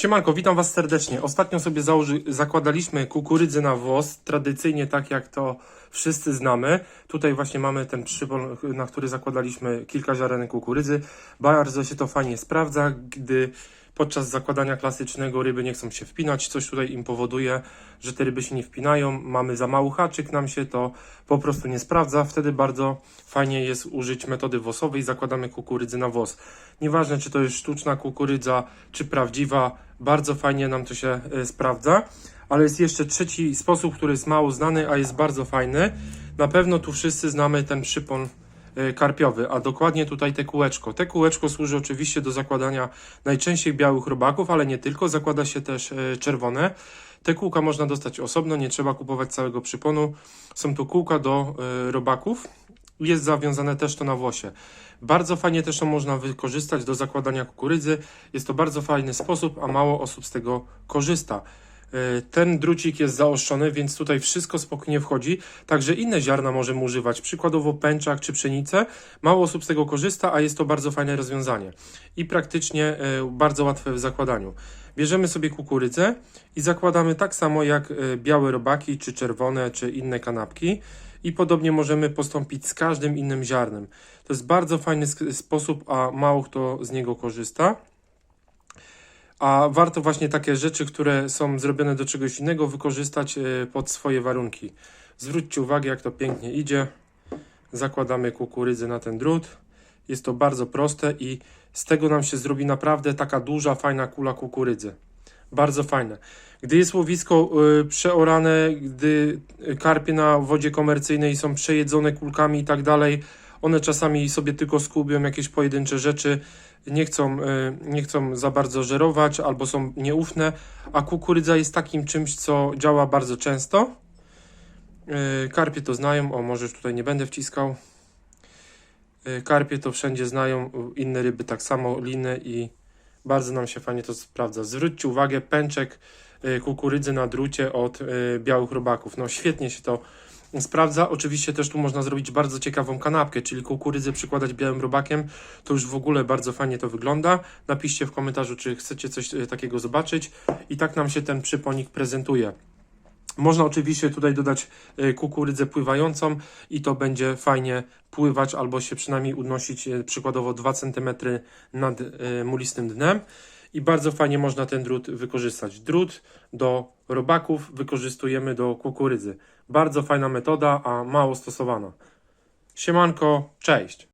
Siemanko, witam Was serdecznie. Ostatnio sobie założy, zakładaliśmy kukurydzę na włos, tradycyjnie tak jak to wszyscy znamy. Tutaj właśnie mamy ten przypon, na który zakładaliśmy kilka ziarenek kukurydzy. Bardzo się to fajnie sprawdza, gdy podczas zakładania klasycznego ryby nie chcą się wpinać. Coś tutaj im powoduje, że te ryby się nie wpinają. Mamy za mały haczyk, nam się to po prostu nie sprawdza. Wtedy bardzo fajnie jest użyć metody wosowej. Zakładamy kukurydzę na włos. Nieważne, czy to jest sztuczna kukurydza, czy prawdziwa, bardzo fajnie nam to się e, sprawdza. Ale jest jeszcze trzeci sposób, który jest mało znany, a jest bardzo fajny. Na pewno tu wszyscy znamy ten przypon karpiowy, a dokładnie tutaj te kółeczko. Te kółeczko służy oczywiście do zakładania najczęściej białych robaków, ale nie tylko, zakłada się też e, czerwone. Te kółka można dostać osobno, nie trzeba kupować całego przyponu. Są tu kółka do e, robaków. Jest zawiązane też to na włosie. Bardzo fajnie też to można wykorzystać do zakładania kukurydzy. Jest to bardzo fajny sposób, a mało osób z tego korzysta. E, Ten drucik jest zaostrzony, więc tutaj wszystko spokojnie wchodzi. Także inne ziarna możemy używać, przykładowo pęczak czy pszenicę. Mało osób z tego korzysta, a jest to bardzo fajne rozwiązanie. I praktycznie e, bardzo łatwe w zakładaniu. Bierzemy sobie kukurydzę i zakładamy tak samo jak e, białe robaki, czy czerwone, czy inne kanapki. I podobnie możemy postąpić z każdym innym ziarnem. To jest bardzo fajny sposób, a mało kto z niego korzysta. A warto właśnie takie rzeczy, które są zrobione do czegoś innego, wykorzystać e, pod swoje warunki. Zwróćcie uwagę, jak to pięknie idzie. Zakładamy kukurydzę na ten drut. Jest to bardzo proste i z tego nam się zrobi naprawdę taka duża, fajna kula kukurydzy. Bardzo fajne. Gdy jest łowisko y, przeorane, gdy karpie na wodzie komercyjnej są przejedzone kulkami i tak dalej, one czasami sobie tylko skubią jakieś pojedyncze rzeczy, nie chcą, y, nie chcą za bardzo żerować albo są nieufne, a kukurydza jest takim czymś, co działa bardzo często. Y, Karpie to znają, o może już tutaj nie będę wciskał. Y, Karpie to wszędzie znają, inne ryby tak samo, liny i bardzo nam się fajnie to sprawdza. Zwróćcie uwagę, pęczek kukurydzy na drucie od białych robaków. No świetnie się to sprawdza. Oczywiście też tu można zrobić bardzo ciekawą kanapkę, czyli kukurydzę przykładać białym robakiem. To już w ogóle bardzo fajnie to wygląda. Napiszcie w komentarzu, czy chcecie coś y, takiego zobaczyć. I tak nam się ten przyponik prezentuje. Można oczywiście tutaj dodać y, kukurydzę pływającą i to będzie fajnie pływać albo się przynajmniej unosić y, przykładowo 2 cm nad mulistym dnem. I bardzo fajnie można ten drut wykorzystać. Drut do robaków wykorzystujemy do kukurydzy. Bardzo fajna metoda, a mało stosowana. Siemanko, cześć!